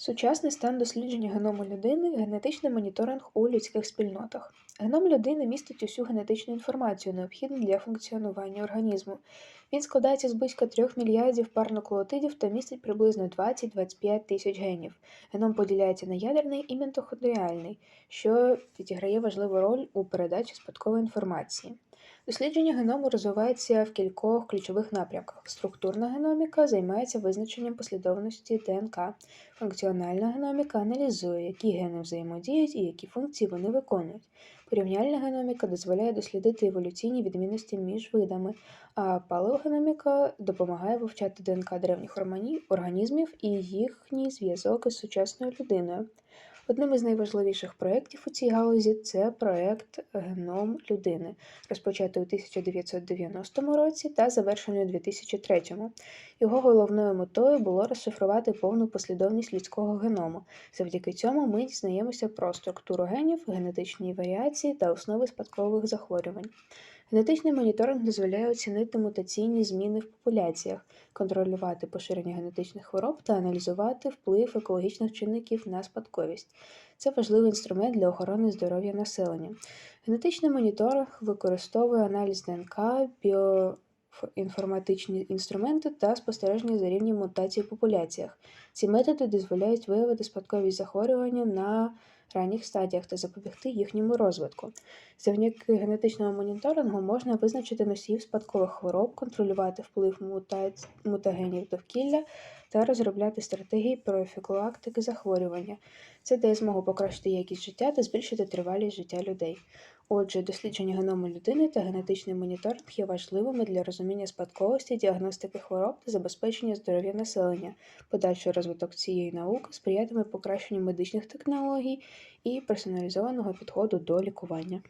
Сучасний стан дослідження геному людини генетичний моніторинг у людських спільнотах. Геном людини містить усю генетичну інформацію, необхідну для функціонування організму. Він складається з близько 3 мільярдів пар нуклеотидів та містить приблизно 20-25 тисяч генів. Геном поділяється на ядерний і мітохондріальний, що відіграє важливу роль у передачі спадкової інформації. Дослідження геному розвивається в кількох ключових напрямках. Структурна геноміка займається визначенням послідовності ДНК. Функціональна геноміка аналізує, які гени взаємодіють і які функції вони виконують. Порівняльна геноміка дозволяє дослідити еволюційні відмінності між видами, а палеогеноміка допомагає вивчати ДНК древніх організмів і їхній зв'язок із сучасною людиною. Одним із найважливіших проєктів у цій галузі це проєкт Геном людини, розпочатий у 1990 році та завершений у 2003. Його головною метою було розшифрувати повну послідовність людського геному. Завдяки цьому ми дізнаємося про структуру генів, генетичні варіації та основи спадкових захворювань. Генетичний моніторинг дозволяє оцінити мутаційні зміни в популяціях, контролювати поширення генетичних хвороб та аналізувати вплив екологічних чинників на спадковість. Це важливий інструмент для охорони здоров'я населення. Генетичний моніторинг використовує аналіз ДНК, біоінформатичні інструменти та спостереження за рівнем мутацій в популяціях. Ці методи дозволяють виявити спадковість захворювання на ранніх стадіях та запобігти їхньому розвитку. Завдяки генетичному моніторингу можна визначити носіїв спадкових хвороб, контролювати вплив мутагенів довкілля та розробляти стратегії профілактики захворювання. Це дає змогу покращити якість життя та збільшити тривалість життя людей. Отже, дослідження геному людини та генетичний моніторинг є важливими для розуміння спадковості, діагностики хвороб та забезпечення здоров'я населення. Подальший розвиток цієї науки сприятиме покращенню медичних технологій і персоналізованого підходу до лікування.